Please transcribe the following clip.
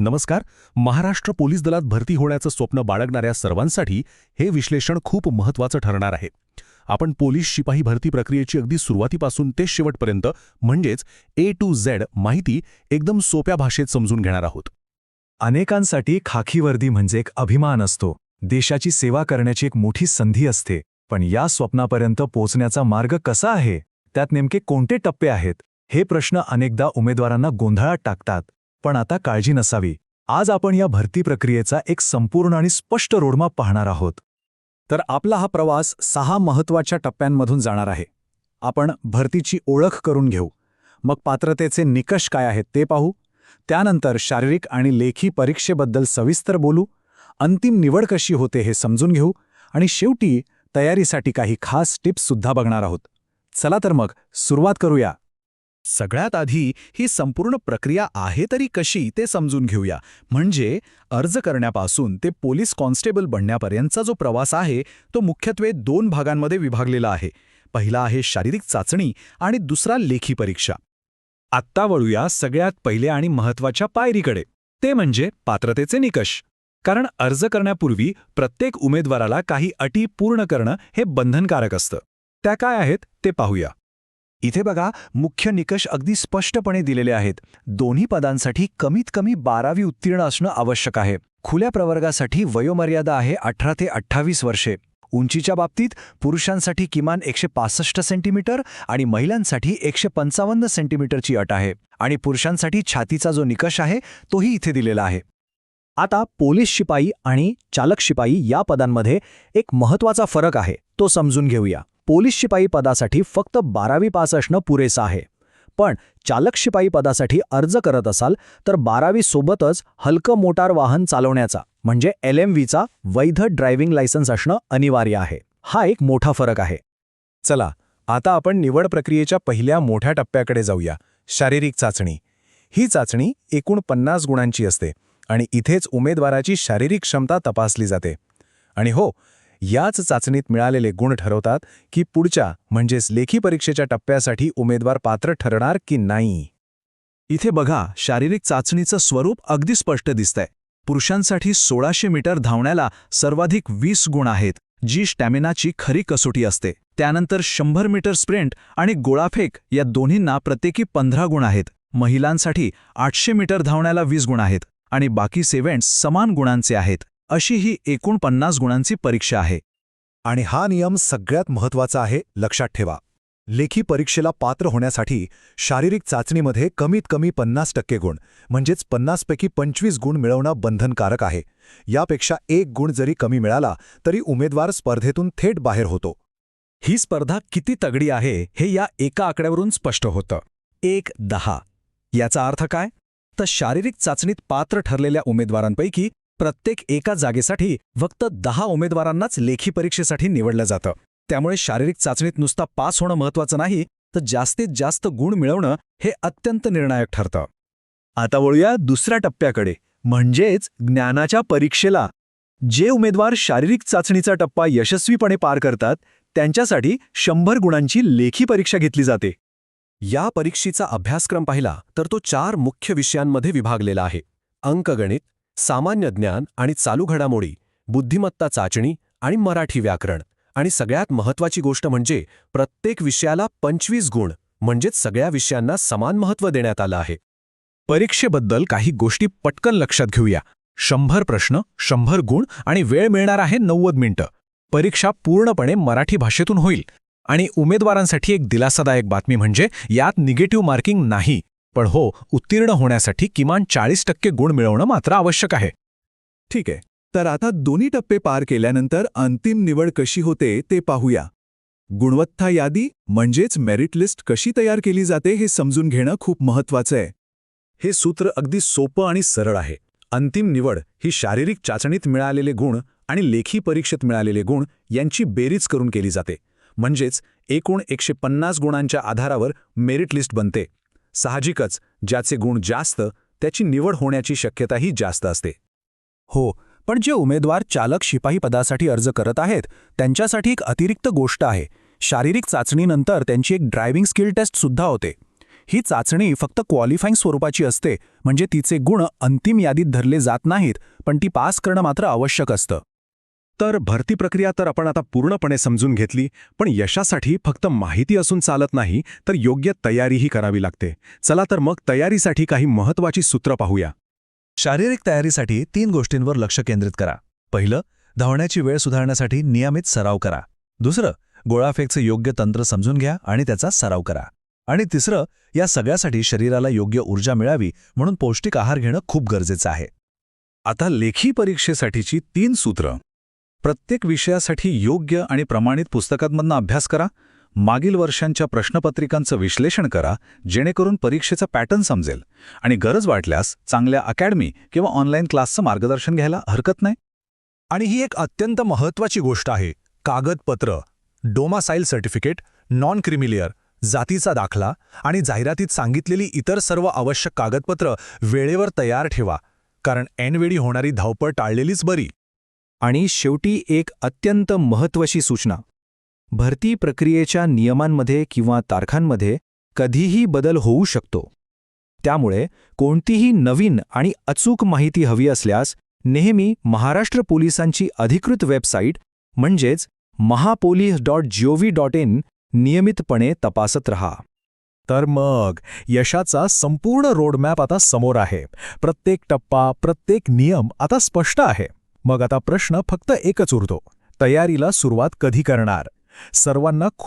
नमस्कार. महाराष्ट्र पोलीस दलात भरती होण्याचं स्वप्न बाळगणाऱ्या सर्वांसाठी हे विश्लेषण खूप महत्त्वाचं ठरणार आहे. आपण पोलीस शिपाई भरती प्रक्रियेची अगदी सुरुवातीपासून ते शेवटपर्यंत म्हणजेच ए टू झेड माहिती एकदम सोप्या भाषेत समजून घेणार आहोत. अनेकांसाठी खाकी वर्दी म्हणजे एक अभिमान असतो. देशाची सेवा करण्याची एक मोठी संधी असते. पण या स्वप्नापर्यंत पोहोचण्याचा मार्ग कसा आहे? त्यात नेमके कोणते टप्पे आहेत? हे प्रश्न अनेकदा उमेदवारांना गोंधळात टाकतात. पण आता काळजी नसावी. आज आपण या भरती प्रक्रियेचा एक संपूर्ण आणि स्पष्ट रोडमाप पाहणार आहोत. तर आपला हा प्रवास सहा महत्त्वाच्या टप्प्यांमधून जाणार आहे. आपण भरतीची ओळख करून घेऊ. मग पात्रतेचे निकष काय आहेत ते पाहू. त्यानंतर शारीरिक आणि लेखी परीक्षेबद्दल सविस्तर बोलू. अंतिम निवड कशी होते हे समजून घेऊ. आणि शेवटी तयारीसाठी काही खास टिप्ससुद्धा बघणार आहोत. चला तर मग सुरुवात करूया. सगळ्यात आधी ही संपूर्ण प्रक्रिया आहे तरी कशी ते समजून घेऊया. म्हणजे अर्ज करण्यापासून ते पोलीस कॉन्स्टेबल बनण्यापर्यंतचा जो प्रवास आहे तो मुख्यत्वे दोन भागांमध्ये विभागलेला आहे. पहिला आहे शारीरिक चाचणी आणि दुसरा लेखी परीक्षा. आत्ता वळूया सगळ्यात पहिले आणि महत्त्वाच्या पायरीकडे. ते म्हणजे पात्रतेचे निकष. कारण अर्ज करण्यापूर्वी प्रत्येक उमेदवाराला काही अटी पूर्ण करणं हे बंधनकारक असतं. त्या काय आहेत ते पाहूया. इथे बघा मुख्य निकष अगदी स्पष्टपणे दिलेले आहेत. दोन्ही पदांसाठी कमीत कमी बारावी उत्तीर्ण असणं आवश्यक आहे. खुल्या प्रवर्गासाठी वयोमर्यादा आहे अठरा ते अठ्ठावीस वर्षे. उंचीच्या बाबतीत पुरुषांसाठी किमान एकशे पासष्ट सेंटीमीटर आणि महिलांसाठी एकशे पंचावन्न सेंटीमीटरची अट आहे. आणि पुरुषांसाठी छातीचा जो निकष आहे तोही इथे दिलेला आहे. आता पोलीस शिपाई आणि चालक शिपाई या पदांमध्ये एक महत्त्वाचा फरक आहे तो समजून घेऊया. पोलीस शिपाई पदासाठी फक्त बारावी पास असणं पुरेसं आहे. पण चालक शिपाई पदासाठी अर्ज करत असाल तर बारावी सोबतच हलकं मोटार वाहन चालवण्याचा म्हणजे एल एम व्हीचा वैध ड्रायव्हिंग लायसन्स असणं अनिवार्य आहे. हा एक मोठा फरक आहे. चला आता आपण निवड प्रक्रियेच्या पहिल्या मोठ्या टप्प्याकडे जाऊया. शारीरिक चाचणी. ही चाचणी एकूण पन्नास गुणांची असते आणि इथेच उमेदवाराची शारीरिक क्षमता तपासली जाते. आणि हो याच चाचणीत मिळालेले गुण ठरवतात की पुढच्या म्हणजेच लेखी परीक्षेच्या टप्प्यासाठी उमेदवार पात्र ठरणार की नाही. इथे बघा शारीरिक चाचणीचं स्वरूप अगदी स्पष्ट दिसतंय. पुरुषांसाठी सोळाशे मीटर धावण्याला सर्वाधिक वीस गुण आहेत जी स्टॅमिनाची खरी कसोटी असते. त्यानंतर शंभर मीटर स्प्रिंट आणि गोळाफेक या दोन्हींना प्रत्येकी पंधरा गुण आहेत. महिलांसाठी आठशे मीटर धावण्याला वीस गुण आहेत आणि बाकी सेव्हेंट्स समान गुणांचे आहेत. अशी ही एकूण पन्नास गुणांची परीक्षा आहे. आणि हा नियम सगळ्यात महत्त्वाचा आहे लक्षात ठेवा. लेखी परीक्षेला पात्र होण्यासाठी शारीरिक चाचणीमध्ये कमीत कमी पन्नास टक्के गुण म्हणजेच पन्नासपैकी पंचवीस गुण मिळवणं बंधनकारक आहे. यापेक्षा एक गुण जरी कमी मिळाला तरी उमेदवार स्पर्धेतून थेट बाहेर होतो. ही स्पर्धा किती तगडी आहे हे या एका आकड्यावरून स्पष्ट होतं. एक दहा. याचा अर्थ काय? तर शारीरिक चाचणीत पात्र ठरलेल्या उमेदवारांपैकी प्रत्येक एका जागेसाठी फक्त दहा उमेदवारांनाच लेखी परीक्षेसाठी निवडलं जातं. त्यामुळे शारीरिक चाचणीत नुसता पास होणं महत्वाचं नाही तर जास्तीत जास्त गुण मिळवणं हे अत्यंत निर्णायक ठरतं. आता वळूया दुसऱ्या टप्प्याकडे म्हणजेच ज्ञानाच्या परीक्षेला. जे उमेदवार शारीरिक चाचणीचा टप्पा यशस्वीपणे पार करतात त्यांच्यासाठी शंभर गुणांची लेखी परीक्षा घेतली जाते. या परीक्षेचा अभ्यासक्रम पाहिला तर तो चार मुख्य विषयांमध्ये विभागलेला आहे. अंकगणित सामान्य ज्ञान आणि चालू घडामोडी बुद्धिमत्ता चाचणी आणि मराठी व्याकरण. आणि सगळ्यात महत्वाची गोष्ट म्हणजे प्रत्येक विषयाला पंचवीस गुण म्हणजेच सगळ्या विषयांना समान महत्त्व देण्यात आलं आहे. परीक्षेबद्दल काही गोष्टी पटकन लक्षात घेऊया. शंभर प्रश्न शंभर गुण आणि वेळ मिळणार आहे नव्वद मिनिटं. परीक्षा पूर्णपणे मराठी भाषेतून होईल. आणि उमेदवारांसाठी एक दिलासादायक बातमी म्हणजे यात निगेटिव्ह मार्किंग नाही. पण हो उत्तीर्ण होण्यासाठी किमान चाळीस टक्के गुण मिळवणं मात्र आवश्यक आहे. ठीक आहे. तर आता दोन्ही टप्पे पार केल्यानंतर अंतिम निवड कशी होते ते पाहूया. गुणवत्ता यादी म्हणजेच मेरिट लिस्ट कशी तयार केली जाते हे समजून घेणं खूप महत्वाचं आहे. हे सूत्र अगदी सोपं आणि सरळ आहे. अंतिम निवड ही शारीरिक चाचणीत मिळालेले गुण आणि लेखी परीक्षेत मिळालेले गुण यांची बेरीज करून केली जाते. म्हणजेच एकूण एकशे पन्नास गुणांच्या आधारावर मेरिट लिस्ट बनते. साहजिकच ज्याचे गुण जास्त त्याची निवड होण्याची शक्यताही जास्त असते. हो पण जे उमेदवार चालक शिपाई पदासाठी अर्ज करत आहेत त्यांच्यासाठी एक अतिरिक्त गोष्ट आहे. शारीरिक चाचणीनंतर त्यांची एक ड्रायव्हिंग स्किल टेस्ट सुद्धा होते. ही चाचणी फक्त क्वालिफाईंग स्वरूपाची असते म्हणजे तिचे गुण अंतिम यादीत धरले जात नाहीत पण ती पास करणं मात्र आवश्यक असतं. तर भरती प्रक्रिया तर आपण आता पूर्णपणे समजून घेतली पण यशासाठी फक्त माहिती असून चालत नाही तर योग्य तयारीही करावी लागते. चला तर मग तयारीसाठी काही महत्वाची सूत्र पाहूया. शारीरिक तयारीसाठी तीन गोष्टींवर लक्ष केंद्रित करा. पहिलं धावण्याची वेळ सुधारण्यासाठी नियमित सराव करा. दुसरं गोळाफेकचं योग्य तंत्र समजून घ्या आणि त्याचा सराव करा. आणि तिसरं या सगळ्यासाठी शरीराला योग्य ऊर्जा मिळावी म्हणून पौष्टिक आहार घेणं खूप गरजेचं आहे. आता लेखी परीक्षेसाठीची तीन सूत्र. प्रत्येक विषयासाठी योग्य आणि प्रमाणित पुस्तकांमधनं अभ्यास करा मागील वर्षांच्या प्रश्नपत्रिकांचं विश्लेषण करा जेणेकरून परीक्षेचा पॅटर्न समजेल आणि गरज वाटल्यास चांगल्या अकॅडमी किंवा ऑनलाईन क्लासचं मार्गदर्शन घ्यायला हरकत नाही. आणि ही एक अत्यंत महत्वाची गोष्ट आहे कागदपत्र डोमासाईल सर्टिफिकेट नॉन क्रिमिलियर जातीचा दाखला आणि जाहिरातीत सांगितलेली इतर सर्व आवश्यक कागदपत्र वेळेवर तयार ठेवा कारण ऐनवेळी होणारी धावपळ टाळलेलीच बरी. आणि शेवटी एक अत्यंत महत्वाची सूचना. भरती प्रक्रियेच्या नियमांमध्ये किंवा तारखांमध्ये कधीही बदल होऊ शकतो. त्यामुळे कोणतीही नवीन आणि अचूक माहिती हवी असल्यास नेहमी महाराष्ट्र पोलिसांची अधिकृत वेबसाईट म्हणजेच Mahapolice dot G O V dot in नियमितपणे तपासत रहा. तर मग यशाचा संपूर्ण रोडमॅप आता समोर आहे. प्रत्येक टप्पा प्रत्येक नियम आता स्पष्ट आहे. मग आता प्रश्न फक्त एकच उरतो. तयारीला सुरुवात कधी करणार? सर्वांना खूप